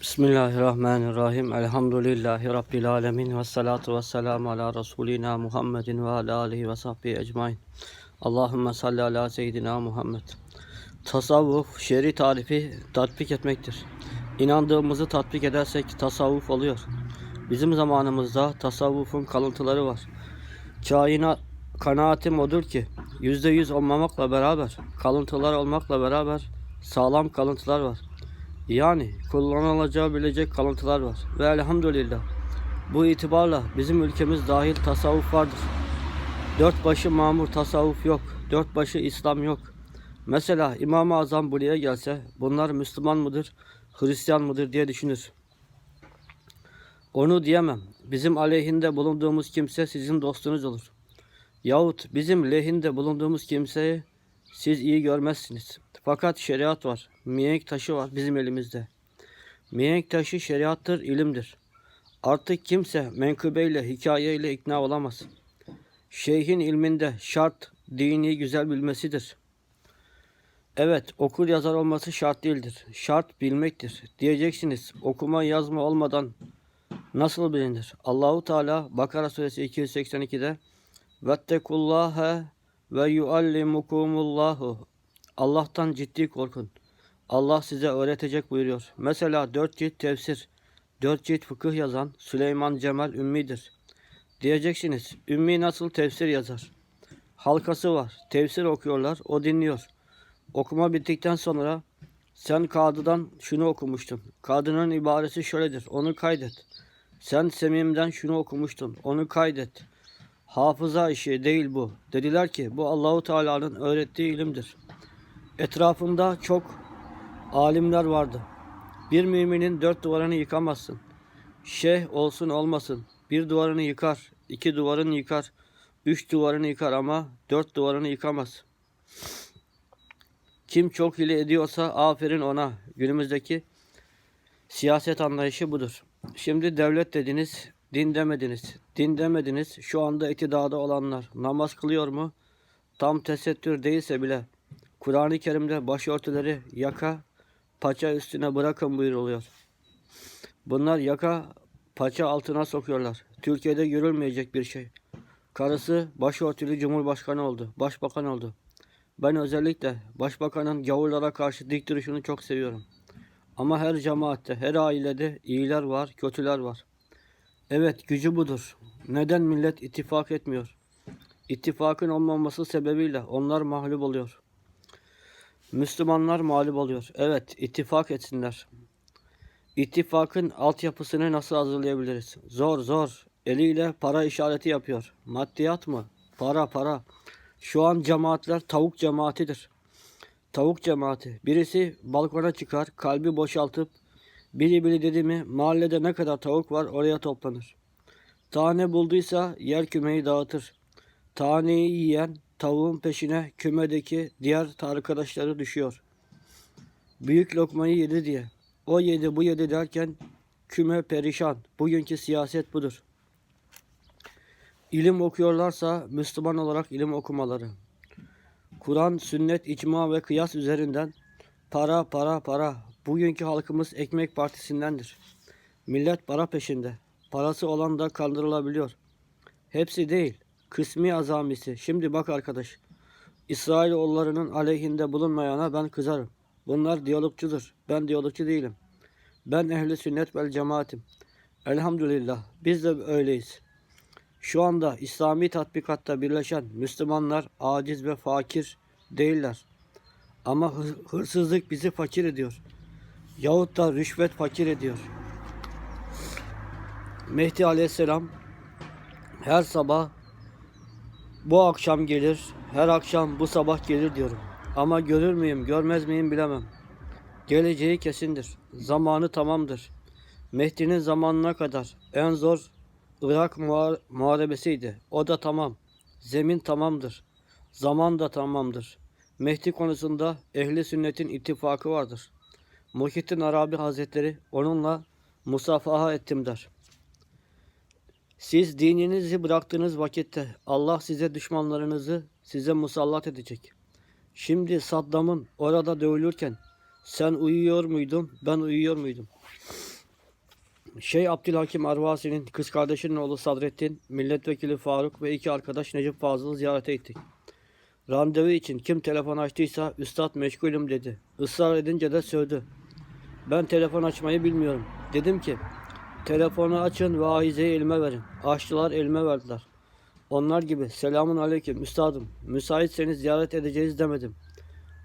Bismillahirrahmanirrahim. Elhamdülillahi Rabbil alemin. Ve salatu ve selamu ala Resulina Muhammedin ve ala alihi ve sahbihi ecmain. Allahümme salli ala seyyidina Muhammed. Tasavvuf, şer'i tarifi tatbik etmektir. İnandığımızı tatbik edersek tasavvuf oluyor. Bizim zamanımızda tasavvufun kalıntıları var. Kaina, kanaatim odur ki yüzde yüz olmamakla beraber, kalıntılar olmakla beraber sağlam kalıntılar var. Yani kullanılacağı bilecek kalıntılar var. Ve elhamdülillah bu itibarla bizim ülkemiz dahil tasavvuf vardır. Dört başı mamur tasavvuf yok. Dört başı İslam yok. Mesela İmam-ı Azam buraya gelse bunlar Müslüman mıdır, Hristiyan mıdır diye düşünür. Onu diyemem. Bizim aleyhinde bulunduğumuz kimse sizin dostunuz olur. Yahut bizim lehinde bulunduğumuz kimseyi siz iyi görmezsiniz. Fakat şeriat var. Mihenk taşı var bizim elimizde. Mihenk taşı şeriattır, ilimdir. Artık kimse menkıbeyle, hikayeyle ikna olamaz. Şeyhin ilminde şart dini güzel bilmesidir. Evet, okur yazar olması şart değildir. Şart bilmektir. Diyeceksiniz, okuma yazma olmadan nasıl bilinir? Allahu Teala Bakara suresi 282'de Vettekullâhe ve yuallimukumullahu Allah'tan ciddi korkun. Allah size öğretecek buyuruyor. Mesela dört cilt tefsir, dört cilt fıkıh yazan Süleyman Cemal Ümmi'dir. Diyeceksiniz, Ümmi nasıl tefsir yazar? Halkası var, tefsir okuyorlar, o dinliyor. Okuma bittikten sonra sen kadıdan şunu okumuştun. Kadının ibaresi şöyledir, onu kaydet. Sen Semim'den şunu okumuştun, onu kaydet. Hafıza işi değil bu. Dediler ki bu Allahu Teala'nın öğrettiği ilimdir. Etrafında çok alimler vardı. Bir müminin dört duvarını yıkamazsın. Şeyh olsun olmasın. Bir duvarını yıkar, iki duvarını yıkar, üç duvarını yıkar ama dört duvarını yıkamaz. Kim çok hile ediyorsa aferin ona. Günümüzdeki siyaset anlayışı budur. Şimdi devlet dediniz, din demediniz. Din demediniz. Şu anda iktidada olanlar namaz kılıyor mu? Tam tesettür değilse bile Kur'an-ı Kerim'de başörtüleri yaka, paça üstüne bırakın buyuruluyor. Bunlar yaka, paça altına sokuyorlar. Türkiye'de görülmeyecek bir şey. Karısı başörtülü cumhurbaşkanı oldu, başbakan oldu. Ben özellikle başbakanın gavurlara karşı dik duruşunu çok seviyorum. Ama her cemaatte, her ailede iyiler var, kötüler var. Evet gücü budur. Neden millet ittifak etmiyor? İttifakın olmaması sebebiyle onlar mağlup oluyor. Müslümanlar mağlup oluyor. Evet, ittifak etsinler. İttifakın altyapısını nasıl hazırlayabiliriz? Zor zor. Eliyle para işareti yapıyor. Maddiyat mı? Para para. Şu an cemaatler tavuk cemaatidir. Tavuk cemaati. Birisi balkona çıkar, kalbi boşaltıp biri biri dedi mi mahallede ne kadar tavuk var oraya toplanır. Tane bulduysa yer kümeyi dağıtır. Taneyi yiyen tavuğun peşine kümedeki diğer arkadaşları düşüyor. Büyük lokmayı yedi diye. O yedi bu yedi derken küme perişan. Bugünkü siyaset budur. İlim okuyorlarsa Müslüman olarak ilim okumaları. Kur'an, sünnet, icma ve kıyas üzerinden para para para. Bugünkü halkımız ekmek partisindendir. Millet para peşinde. Parası olan da kandırılabiliyor. Hepsi değil kısmi azamisi. Şimdi bak arkadaş. İsrailoğullarının aleyhinde bulunmayana ben kızarım. Bunlar diyalogçudur. Ben diyalogçu değilim. Ben ehli sünnet vel cemaatim. Elhamdülillah biz de öyleyiz. Şu anda İslami tatbikatta birleşen Müslümanlar aciz ve fakir değiller. Ama hırsızlık bizi fakir ediyor. Yahut da rüşvet fakir ediyor. Mehdi Aleyhisselam her sabah bu akşam gelir, her akşam bu sabah gelir diyorum. Ama görür müyüm, görmez miyim bilemem. Geleceği kesindir. Zamanı tamamdır. Mehdi'nin zamanına kadar en zor Irak muharebesiydi. O da tamam. Zemin tamamdır. Zaman da tamamdır. Mehdi konusunda ehli sünnetin ittifakı vardır. Muhittin Arabi Hazretleri onunla musafaha ettim der. Siz dininizi bıraktığınız vakitte Allah size düşmanlarınızı size musallat edecek. Şimdi Saddam'ın orada dövülürken sen uyuyor muydun, ben uyuyor muydum? Şeyh Abdülhakim Arvasi'nin kız kardeşinin oğlu Sadrettin, milletvekili Faruk ve iki arkadaş Necip Fazıl'ı ziyarete gittik. Randevu için kim telefon açtıysa üstad meşgulüm dedi. Israr edince de sövdü. Ben telefon açmayı bilmiyorum. Dedim ki telefonu açın ve ahizeyi elime verin. Açtılar elime verdiler. Onlar gibi selamun aleyküm üstadım müsaitseniz ziyaret edeceğiz demedim.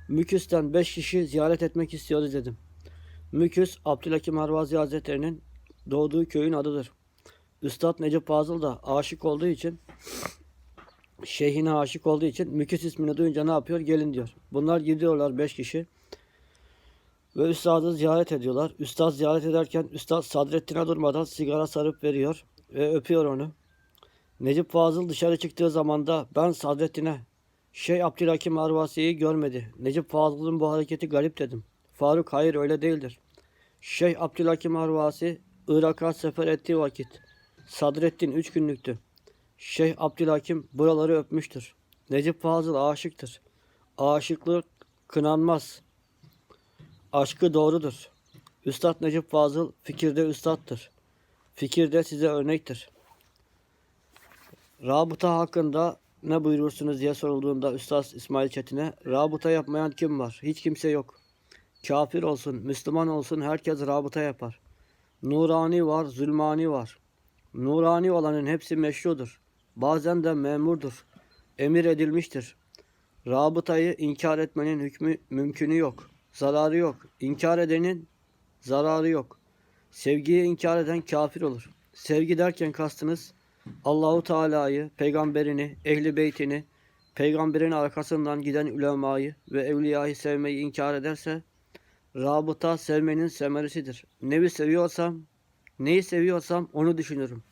Müküs'ten beş kişi ziyaret etmek istiyoruz dedim. Müküs Abdülhakim Harvazi Hazretleri'nin doğduğu köyün adıdır. Üstad Necip Fazıl da aşık olduğu için şeyhine aşık olduğu için Müküs ismini duyunca ne yapıyor? Gelin diyor. Bunlar gidiyorlar beş kişi. Ve üstadı ziyaret ediyorlar. Üstad ziyaret ederken üstad Sadrettin'e durmadan sigara sarıp veriyor ve öpüyor onu. Necip Fazıl dışarı çıktığı zaman da ben Sadrettin'e Şeyh Abdülhakim Arvasi'yi görmedi. Necip Fazıl'ın bu hareketi garip dedim. Faruk hayır öyle değildir. Şeyh Abdülhakim Arvasi Irak'a sefer ettiği vakit Sadrettin üç günlüktü. Şeyh Abdülhakim buraları öpmüştür. Necip Fazıl aşıktır. Aşıklık kınanmaz. Aşkı doğrudur. Üstad Necip Fazıl fikirde üstattır. Fikirde size örnektir. Rabıta hakkında ne buyurursunuz diye sorulduğunda Üstad İsmail Çetin'e rabıta yapmayan kim var? Hiç kimse yok. Kafir olsun, Müslüman olsun herkes rabıta yapar. Nurani var, zulmani var. Nurani olanın hepsi meşrudur. Bazen de memurdur. Emir edilmiştir. Rabıtayı inkar etmenin hükmü mümkünü yok. Zararı yok. İnkar edenin zararı yok. Sevgiyi inkar eden kafir olur. Sevgi derken kastınız Allahu Teala'yı, peygamberini, ehli beytini, peygamberin arkasından giden ulemayı ve evliyayı sevmeyi inkar ederse rabıta sevmenin semerisidir. Nevi seviyorsam, neyi seviyorsam onu düşünürüm.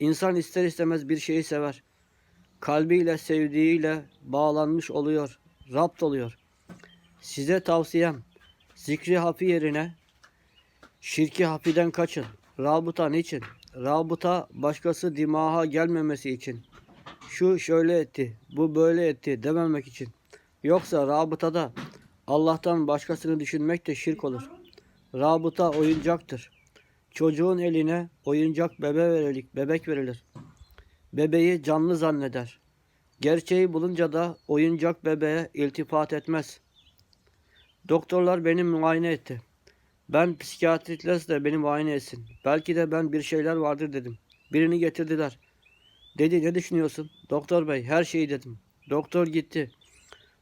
İnsan ister istemez bir şeyi sever. Kalbiyle sevdiğiyle bağlanmış oluyor, rapt oluyor. Size tavsiyem zikri hafi yerine şirki hafiden kaçın. Rabıta niçin? Rabıta başkası dimaha gelmemesi için. Şu şöyle etti, bu böyle etti dememek için. Yoksa rabıtada Allah'tan başkasını düşünmek de şirk olur. Rabıta oyuncaktır. Çocuğun eline oyuncak bebe verilir, bebek verilir. Bebeği canlı zanneder. Gerçeği bulunca da oyuncak bebeğe iltifat etmez. Doktorlar beni muayene etti. Ben psikiyatristler de beni muayene etsin. Belki de ben bir şeyler vardır dedim. Birini getirdiler. Dedi ne düşünüyorsun? Doktor bey her şeyi dedim. Doktor gitti.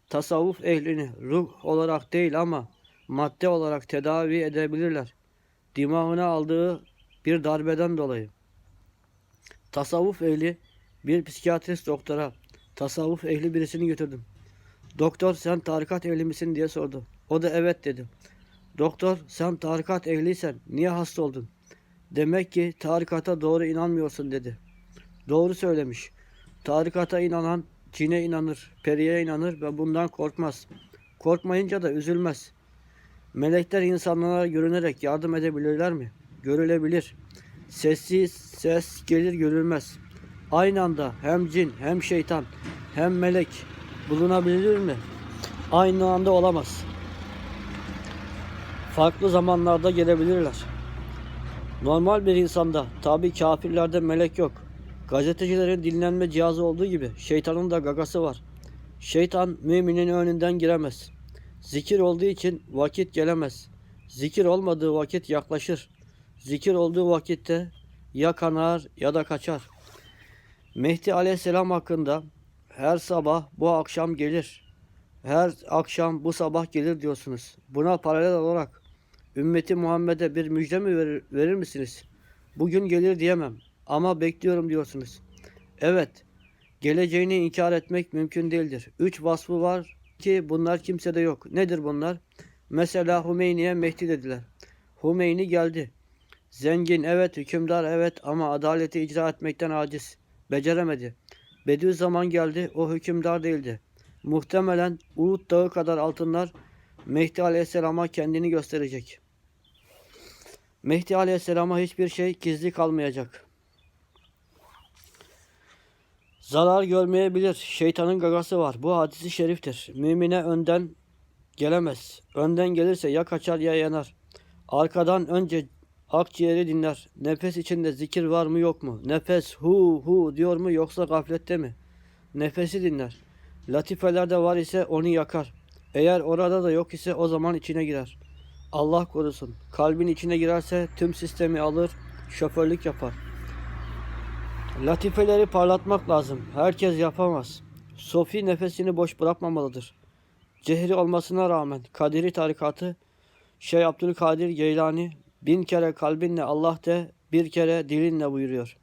Tasavvuf ehlini ruh olarak değil ama madde olarak tedavi edebilirler. Dimağına aldığı bir darbeden dolayı. Tasavvuf ehli bir psikiyatrist doktora tasavvuf ehli birisini götürdüm. Doktor sen tarikat ehli misin diye sordu. O da evet dedi. Doktor sen tarikat ehliysen niye hasta oldun? Demek ki tarikata doğru inanmıyorsun dedi. Doğru söylemiş. Tarikata inanan cine inanır, periye inanır ve bundan korkmaz. Korkmayınca da üzülmez. Melekler insanlara görünerek yardım edebilirler mi? Görülebilir. Sessiz ses gelir görülmez. Aynı anda hem cin hem şeytan hem melek bulunabilir mi? Aynı anda olamaz. Farklı zamanlarda gelebilirler. Normal bir insanda tabi kafirlerde melek yok. Gazetecilerin dinlenme cihazı olduğu gibi şeytanın da gagası var. Şeytan müminin önünden giremez. Zikir olduğu için vakit gelemez. Zikir olmadığı vakit yaklaşır. Zikir olduğu vakitte ya kanar ya da kaçar. Mehdi Aleyhisselam hakkında her sabah bu akşam gelir. Her akşam bu sabah gelir diyorsunuz. Buna paralel olarak ümmeti Muhammed'e bir müjde mi verir, verir misiniz? Bugün gelir diyemem ama bekliyorum diyorsunuz. Evet, geleceğini inkar etmek mümkün değildir. Üç vasfı var ki bunlar kimsede yok. Nedir bunlar? Mesela Hümeyni'ye Mehdi dediler. Hümeyni geldi. Zengin evet, hükümdar evet ama adaleti icra etmekten aciz. Beceremedi. Bediüzzaman geldi, o hükümdar değildi. Muhtemelen Uhud dağı kadar altınlar Mehdi Aleyhisselam'a kendini gösterecek. Mehdi Aleyhisselam'a hiçbir şey gizli kalmayacak. Zarar görmeyebilir. Şeytanın gagası var. Bu hadisi şeriftir. Mümine önden gelemez. Önden gelirse ya kaçar ya yanar. Arkadan önce Akciğeri dinler. Nefes içinde zikir var mı yok mu? Nefes hu hu diyor mu yoksa gaflette mi? Nefesi dinler. Latifelerde var ise onu yakar. Eğer orada da yok ise o zaman içine girer. Allah korusun. Kalbin içine girerse tüm sistemi alır, şoförlük yapar. Latifeleri parlatmak lazım. Herkes yapamaz. Sofi nefesini boş bırakmamalıdır. Cehri olmasına rağmen Kadiri tarikatı Şeyh Abdülkadir Geylani bin kere kalbinle Allah de bir kere dilinle buyuruyor.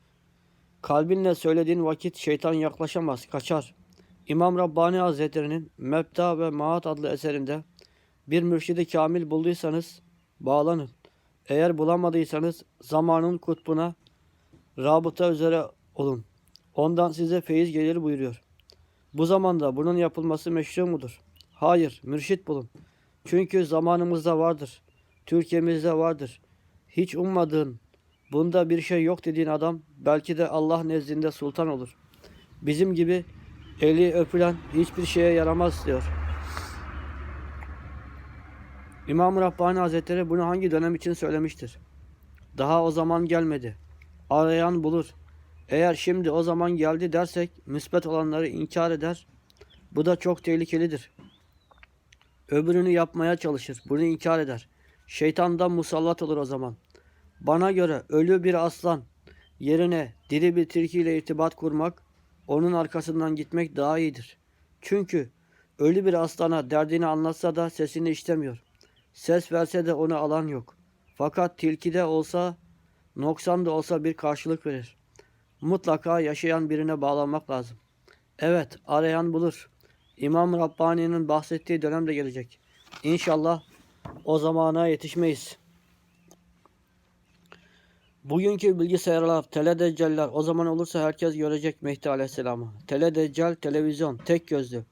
Kalbinle söylediğin vakit şeytan yaklaşamaz, kaçar. İmam Rabbani Hazretleri'nin Mebda ve Maat adlı eserinde bir mürşidi kamil bulduysanız bağlanın. Eğer bulamadıysanız zamanın kutbuna rabıta üzere olun. Ondan size feyiz gelir buyuruyor. Bu zamanda bunun yapılması meşru mudur? Hayır, mürşit bulun. Çünkü zamanımızda vardır. Türkiye'mizde vardır. Hiç ummadığın, bunda bir şey yok dediğin adam belki de Allah nezdinde sultan olur. Bizim gibi eli öpülen hiçbir şeye yaramaz diyor. İmam Rabbani Hazretleri bunu hangi dönem için söylemiştir? Daha o zaman gelmedi. Arayan bulur. Eğer şimdi o zaman geldi dersek müsbet olanları inkar eder. Bu da çok tehlikelidir. Öbürünü yapmaya çalışır. Bunu inkar eder. Şeytandan musallat olur o zaman. Bana göre ölü bir aslan yerine diri bir tilkiyle irtibat kurmak, onun arkasından gitmek daha iyidir. Çünkü ölü bir aslana derdini anlatsa da sesini işlemiyor. Ses verse de onu alan yok. Fakat tilkide olsa, noksan da olsa bir karşılık verir. Mutlaka yaşayan birine bağlanmak lazım. Evet, arayan bulur. İmam Rabbani'nin bahsettiği dönem de gelecek. İnşallah o zamana yetişmeyiz. Bugünkü bilgisayarlar, teledeccaller o zaman olursa herkes görecek Mehdi Aleyhisselam'ı. Teledeccal, televizyon, tek gözlü.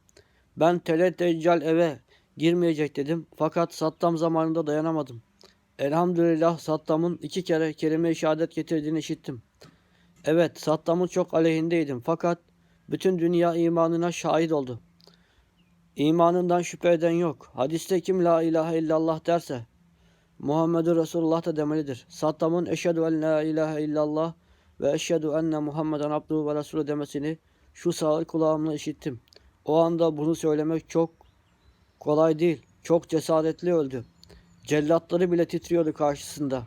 Ben teledeccal eve girmeyecek dedim. Fakat Saddam zamanında dayanamadım. Elhamdülillah Saddam'ın iki kere kelime-i şehadet getirdiğini işittim. Evet Saddam'ın çok aleyhindeydim. Fakat bütün dünya imanına şahit oldu. İmanından şüphe eden yok. Hadiste kim la ilahe illallah derse Muhammedur Resulullah da demelidir. Saddam'ın eşhedü en la ilahe illallah ve eşhedü enne Muhammeden abduhu ve resulü demesini şu sağır kulağımla işittim. O anda bunu söylemek çok kolay değil. Çok cesaretli öldü. Cellatları bile titriyordu karşısında.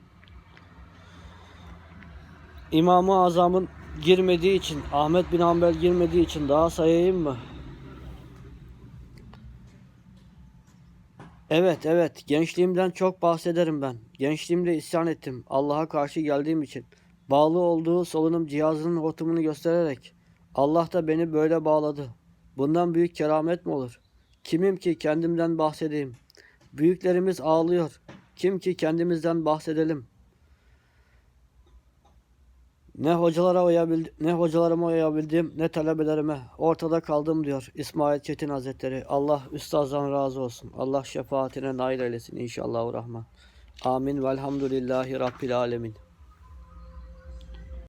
İmam-ı Azam'ın girmediği için, Ahmet bin Hanbel girmediği için daha sayayım mı? Evet evet gençliğimden çok bahsederim ben. Gençliğimde isyan ettim Allah'a karşı geldiğim için. Bağlı olduğu solunum cihazının hortumunu göstererek Allah da beni böyle bağladı. Bundan büyük keramet mi olur? Kimim ki kendimden bahsedeyim? Büyüklerimiz ağlıyor. Kim ki kendimizden bahsedelim? Ne hocalara uyabildim, ne hocalarıma uyabildim, ne talebelerime. Ortada kaldım diyor İsmail Çetin Hazretleri. Allah üstazdan razı olsun. Allah şefaatine nail eylesin inşallah rahman. Amin velhamdülillahi rabbil alemin.